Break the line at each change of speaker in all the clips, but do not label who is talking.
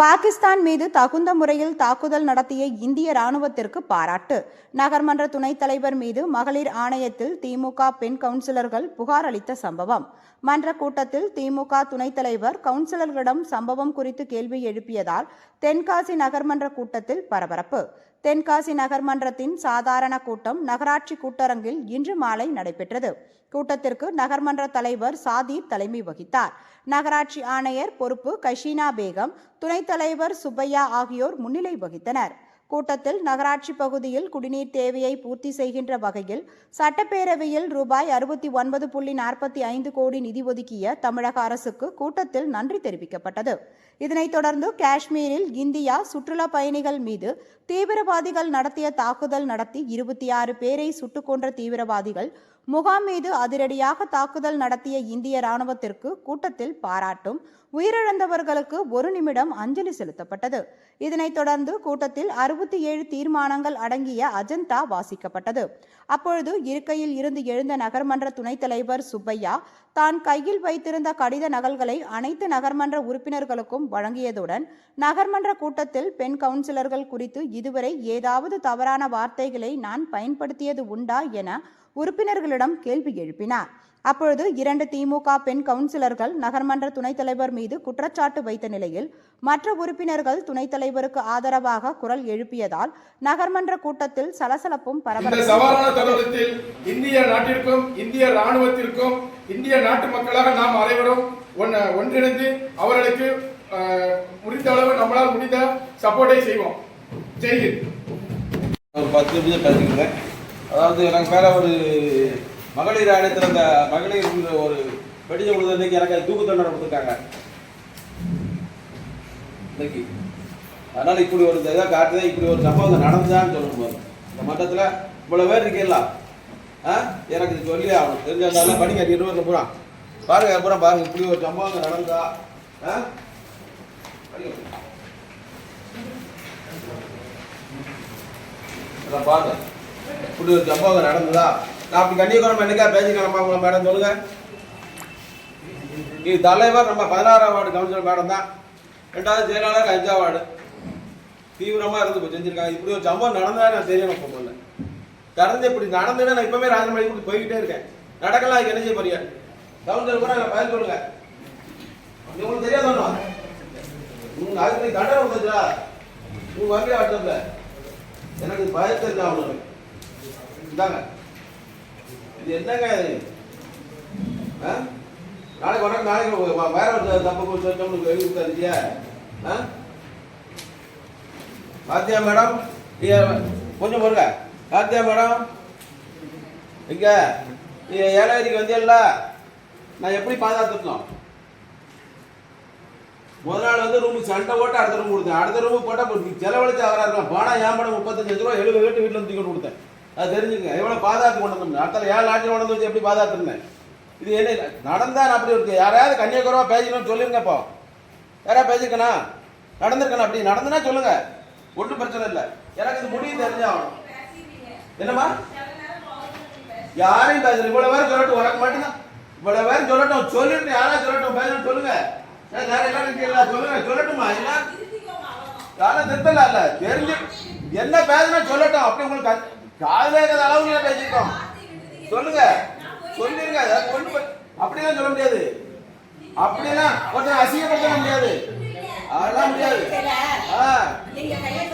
பாகிஸ்தான் மீது தகுந்த முறையில் தாக்குதல் நடத்திய இந்திய ராணுவத்திற்கு பாராட்டு. நகர்மன்ற துணைத் தலைவர் மீது மகளிர் ஆணையத்தில் திமுக பெண் கவுன்சிலர்கள் புகார் அளித்த சம்பவம். மன்ற கூட்டத்தில் திமுக துணைத் தலைவர் கவுன்சிலர்களிடம் சம்பவம் குறித்து கேள்வி எழுப்பியதால் தென்காசி நகர்மன்ற கூட்டத்தில் பரபரப்பு. தென்காசி நகர்மன்றத்தின் சாதாரண கூட்டம் நகராட்சி கூட்டரங்கில் இன்று மாலை நடைபெற்றது. கூட்டத்திற்கு நகர்மன்ற தலைவர் சாதீப் தலைமை வகித்தார். நகராட்சி ஆணையர் பொறுப்பு கஷீனா பேகம் துணைத் தலைவர் சுப்பையா ஆகியோர் முன்னிலை வகித்தனர். கூட்டத்தில் நகராட்சி பகுதியில் குடிநீர் தேவையை பூர்த்தி செய்கின்ற வகையில் சட்டப்பேரவையில் ரூபாய் அறுபத்தி ஒன்பது புள்ளி நாற்பத்தி ஐந்து கோடி நிதி ஒதுக்கிய தமிழக அரசுக்கு கூட்டத்தில் நன்றி தெரிவிக்கப்பட்டது. இதனைத் தொடர்ந்து காஷ்மீரில் இந்தியா சுற்றுலா பயணிகள் மீது தீவிரவாதிகள் நடத்திய தாக்குதல் நடத்தி இருபத்தி ஆறு பேரை சுட்டுக் கொன்ற தீவிரவாதிகள் முகாம் மீது அதிரடியாக தாக்குதல் நடத்திய இந்திய ராணுவத்திற்கு கூட்டத்தில் பாராட்டும் உயிரிழந்தவர்களுக்கு ஒரு நிமிடம் அஞ்சலி செலுத்தப்பட்டது. இதனைத் தொடர்ந்து கூட்டத்தில் அறுபத்தி ஏழு தீர்மானங்கள் அடங்கிய அஜந்தா வாசிக்கப்பட்டது. அப்பொழுது இருக்கையில் இருந்து எழுந்த நகர்மன்ற துணைத் தலைவர் சுப்பையா தான் கையில் வைத்திருந்த கடித நகல்களை அனைத்து நகர்மன்ற உறுப்பினர்களுக்கும் வழங்கியதுடன் நகர்மன்ற கூட்டத்தில் பெண் கவுன்சிலர்கள் குறித்து இதுவரை ஏதாவது தவறான வார்த்தைகளை நான் பயன்படுத்தியது உண்டா என உறுப்பினர்களிடம் கேள்வி எழுப்பினார். அப்பொழுது இரண்டு திமுக பெண் கவுன்சிலர்கள் நகர்மன்ற துணைத் தலைவர் மீது குற்றச்சாட்டு வைத்த நிலையில் மற்ற உறுப்பினர்கள் துணைத் தலைவருக்கு ஆதரவாக குரல் எழுப்பியதால் நகர்மன்ற கூட்டத்தில் சலசலப்பும்
இந்த
பரபரப்பும்
இந்திய நாட்டிற்கும் இந்திய ராணுவத்திற்கும் இந்திய நாட்டு மக்களாக நாம் அனைவரும் ஒன்றிணைந்து அவர்களுக்கு முடிந்த அளவு நம்மளால் முடிந்த சப்போர்ட்டை செய்வோம். ஜெய்ஹிந்த்
ஒரு பத்து நிமிஷம் பேசிக்கிறேன் அதாவது எனக்கு மேலே ஒரு மகளிர் ஆணையத்தில் அந்த மகளிர் ஒரு வெடிச்ச கொடுத்தது இன்னைக்கு எனக்கு அது தூக்கு தண்டனை கொடுத்துருக்காங்க. இன்னைக்கு அதனால் இப்படி ஒரு இதாக காட்டுது இப்படி ஒரு சம்பவம் நடந்துதான்னு சொல்லணும் போது இந்த மட்டத்தில் இவ்வளோ பேர் இருக்கீங்களா? ஆ? எனக்கு இது சொல்லி ஆகணும். தெரிஞ்சாலும் படிக்க இருபது பூரா பாருங்க பூரா பாருங்க இப்படி ஒரு சம்பவம் நடந்தா ஆ? அதான் பாருங்க. இப்படி ஒரு சம்பவம் நடந்ததா? நான் அப்படி கன்னியகுரம் என்னைக்கா பேசிக்கிறோமா உங்களை மேடம் சொல்லுங்க. இது தலைவர் நம்ம பதினாறாம் வார்டு கவுன்சிலர் மேடம் தான். ரெண்டாவது செயலாளர் அஞ்சாம் வார்டு. தீவிரமாக இருந்து இப்போ செஞ்சுருக்காங்க. இப்படி ஒரு சம்பவம் நடந்ததா நான் தெரியணும் இப்போ முதல்ல. கடந்து இப்படி நடந்ததுன்னா நான் இப்போவே ராஜமலை கூட போய்கிட்டே இருக்கேன். நடக்கலாம் அதுக்கு என்ன செய்ய போறீங்க? கவுன்சிலர் கூட நான் பதில் சொல்லுங்க. உங்களுக்கு தெரியாத ஒண்ணும் உங்க அதுக்கு தண்டனை வந்துச்சா உங்க வகையில் வாட்ஸ்அப்ல. எனக்கு பயம் தெரிஞ்சா அவனுக்கு இந்தாங்க. இது என்னங்க ஆ? நாளைக்கு உனக்கு நாளைக்கு வேற ஒரு தப்பு சொல்லி எழுதி கொடுத்தாருச்சியா பாத்தியா மேடம் கொஞ்சம் பொருங்க பாத்தியா மேடம் இங்க நீ ஏழாயிரத்துக்கு வந்தியல்ல நான் எப்படி பாதுகாத்துக்கணும்? முதல் நாள் வந்து ரூமுக்கு சண்டை போட்டு அடுத்த ரூம் கொடுத்தேன். அடுத்த ரூம் போட்டால் செலவழிச்சு அவராக இருக்கலாம் பணம் ஏன் படம் முப்பத்தஞ்சு லட்ச ரூபா எழுபது வீட்டு வீட்டில் வந்து கொடுத்தேன். அது தெரிஞ்சுங்க. எவ்வளோ பாதாத்து கொண்டு வந்தோம் அடுத்த ஏழு நாட்டில் கொண்டு வந்து வச்சு எப்படி பாதுகாத்துருந்தேன்? இது என்ன நடந்தால் நான் அப்படி இருக்கு. யாராவது கன்னியாகுரவா பேசணும்னு சொல்லுங்க இப்போ. யாராவது பேசிருக்கனா நடந்திருக்கணும் அப்படி. நடந்துனா சொல்லுங்க. ஒன்றும் பிரச்சனை இல்லை. எனக்கு இது முடிவு தெரிஞ்சாகணும். என்னம்மா? யாரையும் பேசல. இவ்வளவு பேரும் சொல்லட்டும். உனக்கு மட்டும்தான். இவ்வளவு பேரும் சொல்லட்டும். சொல்லிட்டு யாராவது சொல்லட்டும். பேசணும் சொல்லுங்க. ஏன் எல்லாரும் சொல்லுங்க. சொல்லட்டுமா? என்ன யாரும் திருத்தல இல்லை. தெரிஞ்சு என்ன பேசணும் சொல்லட்டும். அப்படி உங்களுக்கு காதுல இருக்கிற அளவுல பேசிருக்கோம் சொல்லுங்க. சொல்லிருங்க. அது ஒண்ணும் அப்படியெல்லாம் சொல்ல முடியாது. அப்படியெல்லாம் ஒருத்தர் அசிங்கப்படுத்த முடியாது. அதெல்லாம் முடியாது. ஆ.
நீங்க கையை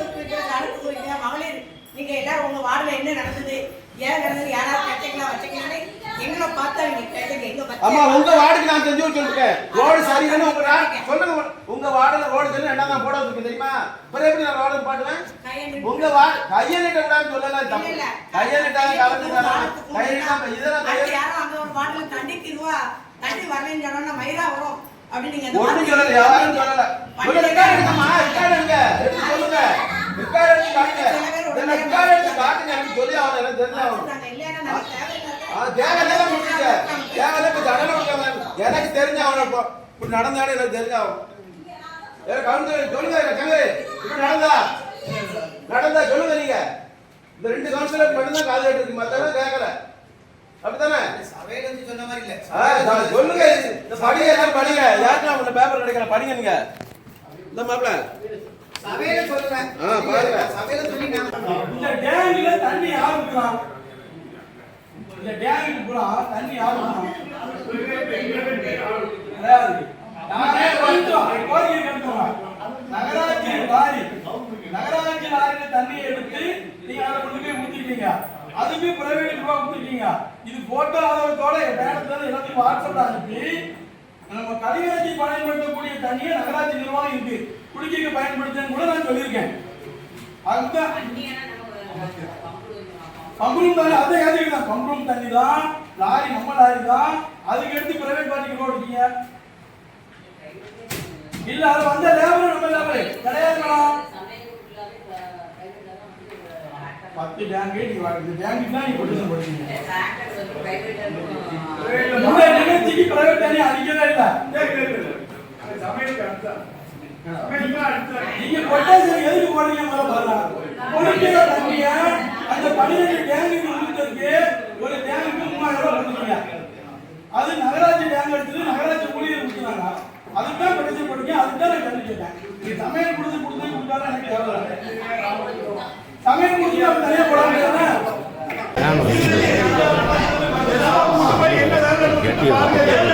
எல்லாரும் உங்க வார்டுல என்ன நடந்தது? ஏன் நடந்தது? யாராவது கட்டிக்கலாம் வச்சுக்கலாம்னு
ஆமா உங்க வார்டுக்கு நான் செஞ்சு வச்சிருக்கேன் ரோடு சரியில்லைன்னு உங்க சொல்லுங்க உங்க வார்டுல ரோடு சரி என்ன தான் போட வச்சிருக்கேன் தெரியுமா? அப்புறம் எப்படி நான் ரோடு பாட்டுவேன்? உங்க வார்டு கையெழுத்த கூடாதுன்னு சொல்லல தப்பு கையெழுத்தாங்க கலந்துட்டாங்க கையெழுத்தாங்க இதெல்லாம் கையெழுத்து
ரூபா தண்ணி வரலன்னு சொன்னா மயிரா வரும்.
ஒண்ணும் சொல்லல யாரும் சொல்லல. ரெக்கார்ட் எடுங்கம்மா ரெக்கார்ட் எடுங்க எடுத்து சொல்லுங்க. ரெக்கார்ட் எடுத்து காட்டுங்க. ரெக்கார்ட் எடுத்து காட்டுங்க சொல்லி எனக்கு தெரிஞ்சாகணும்
நாங்க
எனக்கு தெரிஞ்ச அவனை இப்போ இப்படி நடந்தாலும் எனக்கு தெரிஞ்ச அவன் சொல்லுங்க இப்படி நடந்தா? நடந்தா சொல்லுங்க நீங்க. இந்த ரெண்டு கவுன்சிலர் மட்டும்தான் காது கேட்டு மத்தவங்க கேட்கல அப்படித்தானே?
சொன்ன மாதிரி இல்ல.
சொல்லுங்க. இந்த படிங்க எல்லாரும் படிங்க. யாருக்கும் அவங்க பேப்பர் கிடைக்கல படிங்க நீங்க. இந்த மாப்பிள்ள
சபையில சொல்லுவேன்
ஆ, பாருங்க.
சபையில சொல்லி நான்
இந்த டேங்க்ல தண்ணி யார் ஊத்துறான் இந்த டேங்குக்கு பூரா தண்ணி ஆகும் ஊத்துறான் நானே வந்துட்டோம் கோரிக்கை கட்டுறோம் நகராட்சி லாரி நகராட்சி லாரியில தண்ணியை எடுத்து நீங்க அதை கொண்டு போய் ஊத்திட்டீங்க. அதுக்கு பிரைவேட் ரூபா ஊத்திட்டீங்க. இது போட்டோ ஆதாரத்தோட என் பேரத்துல எல்லாத்தையும் வாட்ஸ்அப்ல அனுப்பி நம்ம கழிவறைக்கு பயன்படுத்தக்கூடிய தண்ணியை நகராட்சி நிர்வாகம் இருக்கு. குடிக்க பயன்படுத்துன்னு கூட நான் சொல்லியிருக்கேன். அதுதான். பம்பும் தண்ணி அதே ஏதுக்கு தான். பம்பும் தண்ணி தான் லாரி நம்ம லாரி தான். அதுக்கு எடுத்து பிரைவேட் பார்ட்டிக்கு ஓடுறீங்க இல்ல அது வந்த லேபர் நம்ம லேபர். கிடையாதுங்களா பத்து டேங்க் நீங்க வா- இந்த டேங்க் தான் நீங்க கொண்டு போடுறீங்க இந்த நிகழ்ச்சிக்கு பிரைவேட் தண்ணி அடிக்கவே இல்ல. நீங்க கொட்டேஷன் எதுக்கு போடுறீங்க முதல்ல பாருங்க. குடிக்கிற தண்ணிய? அந்த பன்னிரெண்டு டேங்குக்கு ஊத்துறதுக்கு ஒரு டேங்குக்கு மூவாயிரம் ரூபாய் கொடுக்குறீங்க அது நகராட்சி டேங்க் எடுத்தது நகராட்சி ஊழியர் கொடுக்குறாங்க அதுதான் பிரச்சனை போடுங்க அதுதான் நான் கண்டு கேட்டேன். நீ சமையல் கொடுத்து கொடுத்து கொடுத்தாலும் எனக்கு தேவையில்லை. சமையல் கொடுத்து அவன் தனியாக போட முடியாது
கெட்டியாக